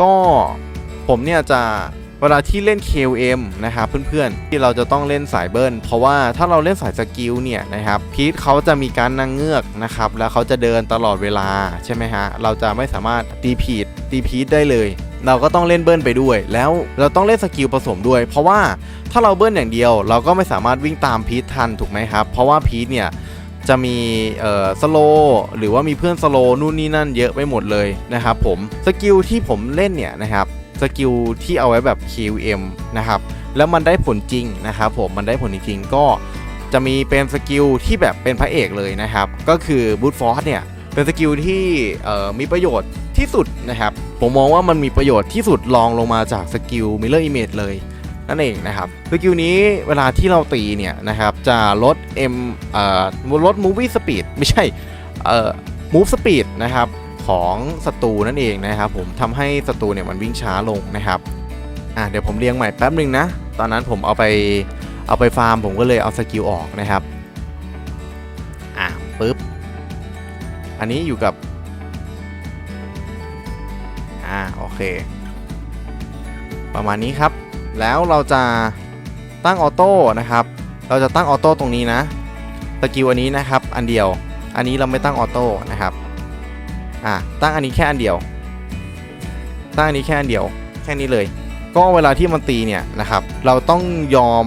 ก็ผมเนี่ยจะเวลาที่เล่น KOM นะครับเพื่อนๆ ที่เราจะต้องเล่นสายเบิร์นเพราะว่าถ้าเราเล่นสายสกิลเนี่ยนะครับพีทเขาจะมีการนางเงือกนะครับแล้วเขาจะเดินตลอดเวลาใช่ไหมฮะเราจะไม่สามารถตีพีทตีพีทได้เลย เราก็ต้องเล่นเบิร์นไปด้วย แล้วเราต้องเล่นสกิลผสมด้วย เพราะว่าถ้าเราเบิร์นอย่างเดียว เราก็ไม่สามารถวิ่งตามพีททันถูกไหมครับเพราะว่าพีทเนี่ย จะมีเอ่อสโลหรือว่ามีเพื่อนสโลนู่นนี่นั่นเยอะไปหมดเลยนะครับผมสกิลที่ผมเล่นเนี่ยนะครับสกิลที่เอาไว้แบบ QM นะครับแล้วมันได้ผลจริงนะครับผมมันได้ผลจริงก็จะมีเป็นสกิลที่แบบเป็นพระเอกเลยนะครับ ก็คือบูตฟอร์สเนี่ยเป็นสกิลที่เอ่อมีประโยชน์ที่สุดนะครับ ผมมองว่ามันมีประโยชน์ที่สุดรองลงมาจากสกิล Mirror Image เลย นั่นเองนะครับสกิลนี้เวลาที่เราตีเนี่ยนะครับจะลด M เอ่อลด Movie Speed ไม่ใช่เอ่อ Move Speed นะครับของศัตรูนั่นเองนะครับผมทำให้ศัตรูเนี่ยมันวิ่งช้าลงนะครับอะเดี๋ยวผมเรียงใหม่แป๊บหนึ่งนะ ตอนนั้นผมเอาไปเอาไปฟาร์มผมก็เลยเอาสกิลออกนะครับอะปึ๊บอันนี้อยู่กับอ่าโอเค ประมาณนี้ครับ แล้วเราจะตั้งออโต้นะครับ เราจะตั้งออโต้ตรงนี้นะสกิลอันนี้นะครับ อันเดียว อันนี้เราไม่ตั้งออโต้นะครับ อ่าตั้งอันนี้แค่อันเดียว ตั้งอันนี้แค่อันเดียว แค่นี้เลย ก็เวลาที่มันตีเนี่ยนะครับ เราต้องยอม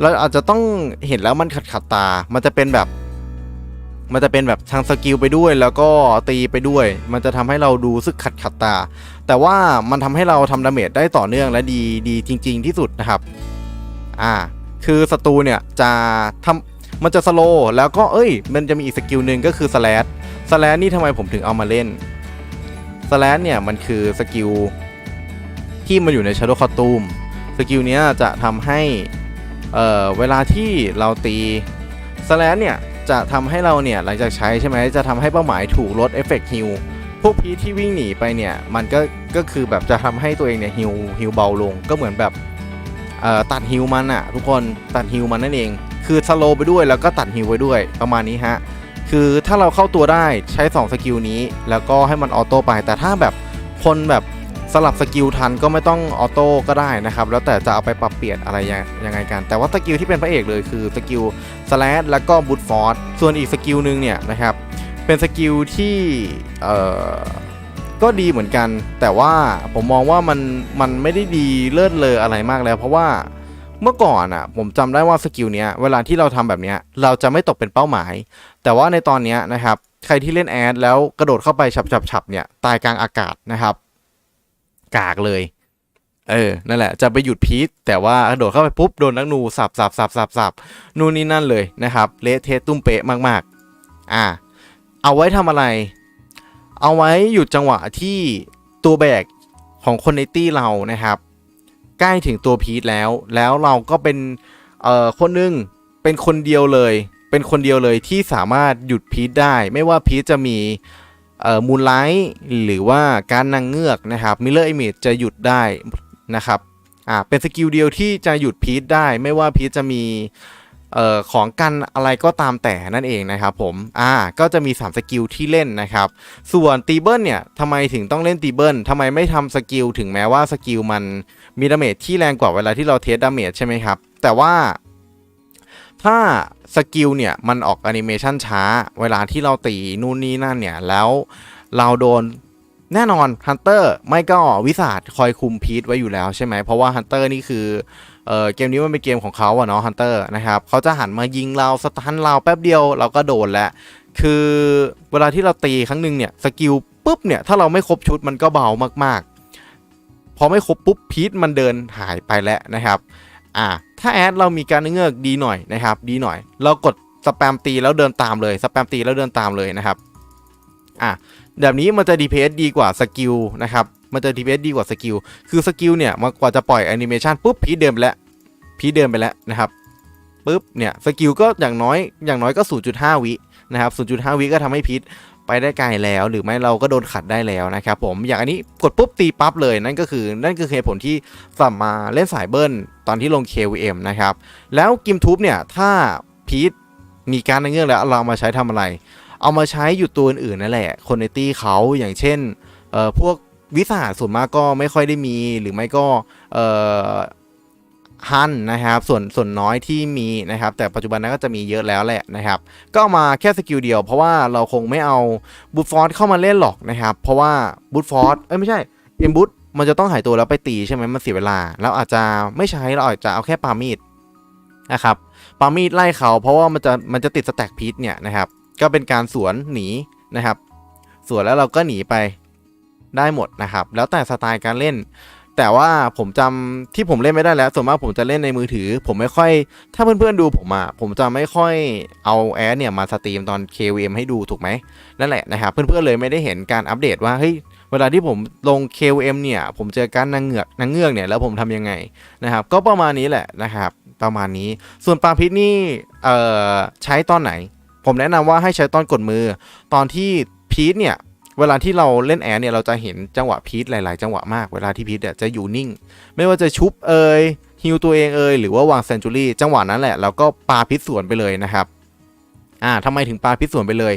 เราอาจจะต้องเห็นแล้วมันขัดขัดตา มันจะเป็นแบบ มันจะเป็นแบบทางสกิลไปด้วยแล้วก็ตีไปด้วย มันจะทำให้เราดูสึกขัดขัดตา แต่ว่ามันทำให้เราทำดาเมจได้ต่อเนื่องและดีดีจริง ๆ ที่สุดนะครับ อ่า คือศัตรูเนี่ยจะทำมันจะสโลแล้วก็เอ้ย มันจะมีอีกสกิลหนึ่งก็คือสแลชสแลชนี่ทำไมผมถึงเอามาเล่นสแลชเนี่ยมันคือสกิลที่มันอยู่ใน Shadow c o t u m สกิลนี้จะทำให้เอ่อเวลาที่เราตีสแลชเนี่ย จะทำให้เราเนี่ยหลังจากใช้ใช่ไหมจะทำให้เป้าหมายถูกลดเอฟเฟกต์ฮิลพวกพีที่วิ่งหนีไปเนี่ยมันก็ก็คือแบบจะทำให้ตัวเองเนี่ยฮิวฮิวเบาลงก็เหมือนแบบตัดฮิวมันอะทุกคนตัดฮิวมันนั่นเอง คือสโลไปด้วยแล้วก็ตัดฮิวไว้ด้วยประมาณนี้ฮะคือถ้าเราเข้าตัวได้ใช้ 2 สกิลนี้ แล้วก็ให้มันออโต้ไป แต่ถ้าแบบคนแบบ สลับสกิลทันก็ไม่ต้องออโต้ก็ได้นะครับ แล้วแต่จะเอาไปปรับเปลี่ยนอะไรยังยังไงกัน แต่ว่าสกิลที่เป็นพระเอกเลยคือสกิลสแลชแล้วก็บูทฟอร์สส่วนอีกสกิลหนึ่งเนี่ยนะครับเป็นสกิลที่เอ่อก็ดีเหมือนกัน แต่ว่าผมมองว่ามันมันไม่ได้ดีเลิศเลออะไรมากแล้ว เพราะว่าเมื่อก่อนอะผมจำได้ว่าสกิลเนี้ยเวลาที่เราทำแบบเนี้ยเราจะไม่ตกเป็นเป้าหมาย แต่ว่าในตอนเนี้ยนะครับใครที่เล่นแอดแล้วกระโดดเข้าไปฉับๆเนี่ยตายกลางอากาศนะครับ กากเลย เออ นั่นแหละ จะไปหยุดพีทแต่ว่ากระโดดเข้าไปปุ๊บ โดนนักนูสับสับสับสับสับนู่นนี่นั่นเลยนะครับ เละเทะตุ้มเป๊ะมากๆ อ่า เอาไว้ทำอะไร เอาไว้หยุดจังหวะที่ตัวแบกของคนในตี้เรานะครับ ใกล้ถึงตัวพีทแล้ว แล้วเราก็เป็น เอ่อ คนหนึงเป็นคนเดียวเลย เป็นคนเดียวเลยที่สามารถหยุดพีทได้ ไม่ว่าพีทจะมี มูลไลท์หรือว่าการนางเงือกนะครับมิเลอร์ i อ a g e จะหยุดได้นะครับอ่าเป็นสกิลเดียวที่จะหยุดพีทได้ ไม่ว่าพีทจะมีเอ่อของกันอะไรก็ตามแต่นั่นเองนะครับผมอ่าก็จะมี 3 สกิลที่เล่นนะครับ ส่วนตีเบิลเนี่ยทำไมถึงต้องเล่นตีเบิลทำไมไม่ทำสกิลถึงแม้ว่าสกิลมันมีดาเมจที่แรงกว่าเวลาที่เราเทสดาเมจใช่ไหมครับ แต่ว่า ถ้าสกิลเนี่ยมันออกแอนิเมชันช้า เวลาที่เราตีนู่นนี่นั่นเนี่ย แล้วเราโดนแน่นอนฮันเตอร์ไม่ก็วิสาดคอยคุมพีทไว้อยู่แล้วใช่ไหม เพราะว่าฮันเตอร์นี่คือเออเกมนี้มันเป็นเกมของเขาอะเนาะฮันเตอร์นะครับเขาจะหันมายิงเราสตันเราแป๊บเดียวเราก็โดนแล้ว คือเวลาที่เราตีครั้งหนึ่งเนี่ยสกิลปุ๊บเนี่ยถ้าเราไม่ครบชุดมันก็เบามากๆ พอไม่ครบปุ๊บพีทมันเดินหายไปแล้วนะครับ อ่า ถ้าแอดเรามีการเงือกดีหน่อยนะครับ ดีหน่อย เรากดสแปมตีแล้วเดินตามเลยสแปมตีแล้วเดินตามเลยนะครับอะแบบนี้มันจะ DPS ดีกว่าสกิลนะครับมันจะ DPS ดีกว่าสกิลคือสกิลเนี่ยมากว่าจะปล่อยแอนิเมชันปุ๊บพีทเดินไปแล้วพีทเดินไปแล้วนะครับปุ๊บเนี่ยสกิลก็อย่างน้อยอย่างน้อยก็ 0.5 วินะครับ 0.5 วิก็ทำให้พีท ไปได้ไกลแล้ว หรือไม่เราก็โดนขัดได้แล้วนะครับผมอย่างอันนี้กดปุ๊บตีปั๊บเลยนั่นก็คือ นั่นคือเหตุผลที่สัมมาเล่นสายเบิ้ลตอนที่ลง KVM นะครับ แล้วกิมทูบเนี่ยถ้าพีทมีการในเงื่อนแล้วเรามาใช้ทำอะไร เอามาใช้อยู่ตัวอื่นๆนั่นแหละคนในตี้เขาอย่างเช่นเอ่อพวกวิสาส่วนมากก็ไม่ค่อยได้มีหรือไม่ก็เอ่อ ฮันนะครับส่วนส่วนน้อยที่มีนะครับแต่ปัจจุบันนั้นก็จะมีเยอะแล้วแหละนะครับก็เอามาแค่สกิลเดียวเพราะว่าเราคงไม่เอาบูทฟอร์เข้ามาเล่นหรอกนะครับเพราะว่าบูทฟอร์เอ้ยไม่ใช่เอ็มบูทมันจะต้องหายตัวแล้วไปตีใช่ไหมมันเสียเวลา แล้วอาจจะไม่ใช้เราอาจจะเอาแค่ปามีดนะครับปามีดไล่เขาเพราะว่ามันจะมันจะติดสแต็กพีทเนี่ยนะครับก็เป็นการสวนหนีนะครับสวนแล้วเราก็หนีไปได้หมดนะครับแล้วแต่สไตล์การเล่น แต่ว่าผมจำที่ผมเล่นไม่ได้แล้วส่วนมากผมจะเล่นในมือถือ ผมไม่ค่อย ถ้าเพื่อนๆดูผมอะผมจะไม่ค่อยเอาแอดเนี่ยมาสตรีมตอน KVM ให้ดูถูกไหมนั่นแหละนะครับเพื่อนๆเลยไม่ได้เห็นการอัปเดตว่าเฮ้ยเวลาที่ผมลง KVM เนี่ยผมเจอการนางเงือกนางเงือกเนี่ยแล้วผมทำยังไงนะครับก็ประมาณนี้แหละนะครับประมาณนี้ส่วนปลาพิษนี่เอ่อใช้ตอนไหน ผมแนะนำว่าให้ใช้ตอนกดมือ ตอนที่พีทเนี่ย เวลาที่เราเล่นแอร์เนี่ยเราจะเห็นจังหวะพีทหลาย ๆ จังหวะมากเวลาที่พีทเนี่ยจะอยู่นิ่ง ไม่ว่าจะชุบเอยฮิวตัวเองเอยหรือว่าวางเซนจูรี่จังหวะนั้นแหละเราก็ปาพิษสวนไปเลยนะครับอ่าทำไมถึงปาพิษสวนไปเลย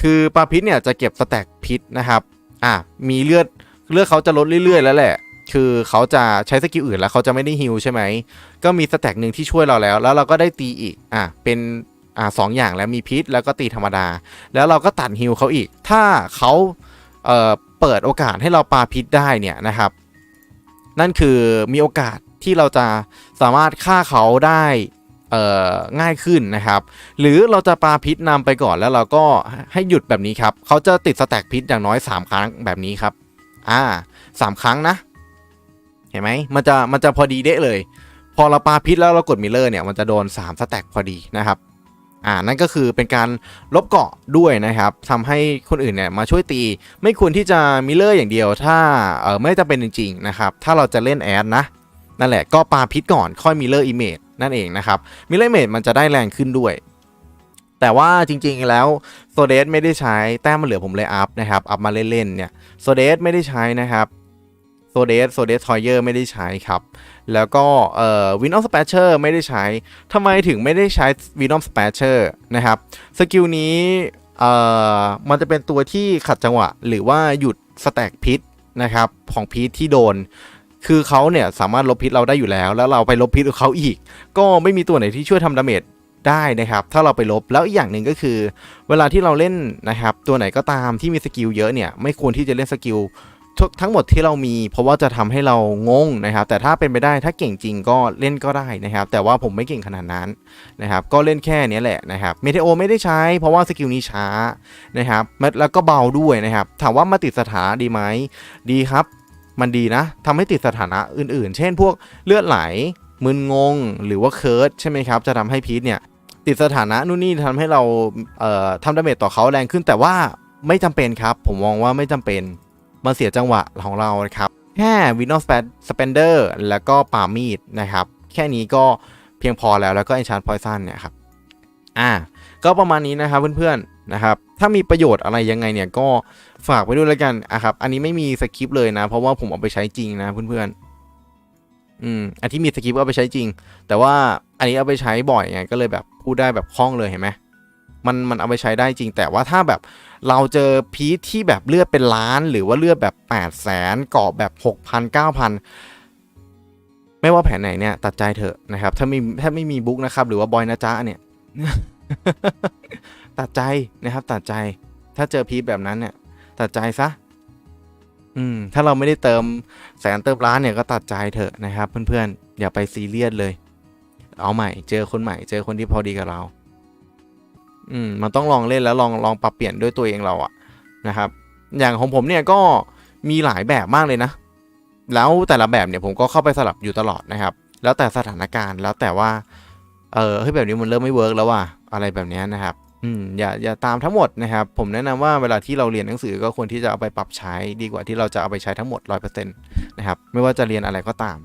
คือปาพิษเนี่ยจะเก็บสแต็กพิษนะครับอ่ามีเลือดเลือดเขาจะลดเรื่อย ๆ แล้วแหละ คือเขาจะใช้สกิลอื่นแล้วเขาจะไม่ได้ฮิวใช่ไหมก็มีสแต็กหนึ่งที่ช่วยเราแล้ว แล้วเราก็ได้ตีอีกอะเป็นอ่าสองอย่างแล้วมีพิษแล้วก็ตีธรรมดา แล้วเราก็ตัดฮิวเขาอีก ถ้าเขา เเปิดโอกาสให้เราปาพิษได้เนี่ยนะครับ นั่นคือมีโอกาสที่เราจะสามารถฆ่าเขาได้ง่ายขึ้นนะครับ หรือเราจะปาพิษนำไปก่อนแล้วเราก็ให้หยุดแบบนี้ครับเขาจะติดสแต็กพิษอย่างน้อย 3 ครั้งแบบนี้ครับ อ่าสามครั้งนะ เห็นไหมมันจะมันจะพอดีเดะเลย พอเราปาพิษแล้วเรากดมิลเลอร์เนี่ยมันจะโดน 3 สแต็กพอดีนะครับ อ่านั่นก็คือเป็นการลบเกาะด้วยนะครับทำให้คนอื่นเนี่ยมาช่วยตี ไม่ควรที่จะมิเลอร์อย่างเดียว ถ้าเออไม่จำเป็นจริงๆนะครับถ้าเราจะเล่นแอดนะนั่นแหละก็ปาพิษก่อนค่อยมิเลอร์อิมเมจนั่นเองนะครับมิเลอร์อิมเมจมันจะได้แรงขึ้นด้วย แต่ว่าจริงๆแล้วโซเดสไม่ได้ใช้แต้มมันเหลือผมเลยอัพนะครับอัพมาเล่นๆเนี่ยโซเดสไม่ได้ใช้นะครับ ซเดสโซเดสทอยเยอร์ไม่ได้ใช้ครับ แล้วก็เอ่อวินออฟสเปเชอร์ไม่ได้ใช้ทำไมถึงไม่ได้ใช้วินออฟสเปเชอร์นะครับสกิลนี้เอ่อมันจะเป็นตัวที่ขัดจังหวะ หรือว่าหยุดสแต็กพิษนะครับของพิษที่โดน คือเขาเนี่ยสามารถลบพิษเราได้อยู่แล้ว แล้วเราไปลบพิษของเขาอีก ก็ไม่มีตัวไหนที่ช่วยทำดาเมจได้นะครับ ถ้าเราไปลบแล้วอีกอย่างหนึ่งก็คือ เวลาที่เราเล่นนะครับ ตัวไหนก็ตามที่มีสกิลเยอะเนี่ย ไม่ควรที่จะเล่นสกิล ท,ทั้งหมดที่เรามี เพราะว่าจะทำให้เรางงนะครับ แต่ถ้าเป็นไปได้ถ้าเก่งจริงก็เล่นก็ได้นะครับ แต่ว่าผมไม่เก่งขนาดนั้นนะครับ ก็เล่นแค่นี้แหละนะครับเมเทโอไม่ได้ใช้ เพราะว่าสกิลนี้ช้านะครับแล้วก็เบาด้วยนะครับ ถามว่ามาติดสถานะดีไหมดีครับ มันดีนะทำให้ติดสถานะอื่นๆ เช่น พวกเลือดไหลมึนงง หรือว่าเคิร์ดใช่ไหมครับ จะทำให้พีทเนี่ยติดสถานะนู่นนี่ทำให้เราเอ่อทำดาเมจต่อเขาแรงขึ้นแต่ว่าไม่จำเป็นครับ ผมมองว่าไม่จำเป็น มันเสียจังหวะของเราครับ แค่วินอ s สเปนเดอร์แล้วก็ป่ามีดนะครับ แค่นี้ก็เพียงพอแล้วแล้วก็ enchant poison เนี่ยครับ อ่า ก็ประมาณนี้นะครับเพื่อนๆนะครับ ถ้ามีประโยชน์อะไรยังไงเนี่ยก็ฝากไว้ด้วยแล้วกันอะครับ อันนี้ไม่มีสคริปต์เลยนะ เพราะว่าผมเอาไปใช้จริงนะเพื่อนๆ อืม อันที่มีสคริปต์เอาไปใช้จริง แต่ว่าอันนี้เอาไปใช้บ่อยไงก็เลยแบบพูดได้แบบคล่องเลยเห็นไหม มันมันเอาไปใช้ได้จริง แต่ว่าถ้าแบบเราเจอพีทที่แบบเลือดเป็นล้าน หรือว่าเลือดแบบ8 0 0แสนเกาะแบบ6,000 9,000 ไม่ว่าแผนไหนเนี่ยตัดใจเถอะนะครับ ถ้ามีถ้าไม่มีบุ๊กนะครับ หรือว่าบอยนะจ๊ะเนี่ย ตัดใจนะครับ ตัดใจ ถ้าเจอพีทแบบนั้นเนี่ย ตัดใจซะอืมถ้าเราไม่ได้เติมแสนเติมล้านเนี่ยก็ตัดใจเถอะนะครับ เพื่อนๆอย่าไปซีเรียสเลย เอาใหม่ เจอคนใหม่ เจอคนที่พอดีกับเรา อืมมันต้องลองเล่นแล้วลองลองปรับเปลี่ยนด้วยตัวเองเราอะนะครับ อย่างของผมเนี่ยก็มีหลายแบบมากเลยนะ แล้วแต่ละแบบเนี่ยผมก็เข้าไปสลับอยู่ตลอดนะครับ แล้วแต่สถานการณ์แล้วแต่ว่า เออเฮ้ยแบบนี้มันเริ่มไม่เวิร์กแล้วว่ะอะไรแบบนี้นะครับอืมอย่าอย่าตามทั้งหมดนะครับ ผมแนะนำว่าเวลาที่เราเรียนหนังสือก็ควรที่จะเอาไปปรับใช้ดีกว่าที่เราจะเอาไปใช้ทั้งหมด 100%นะครับไม่ว่าจะเรียนอะไรก็ตาม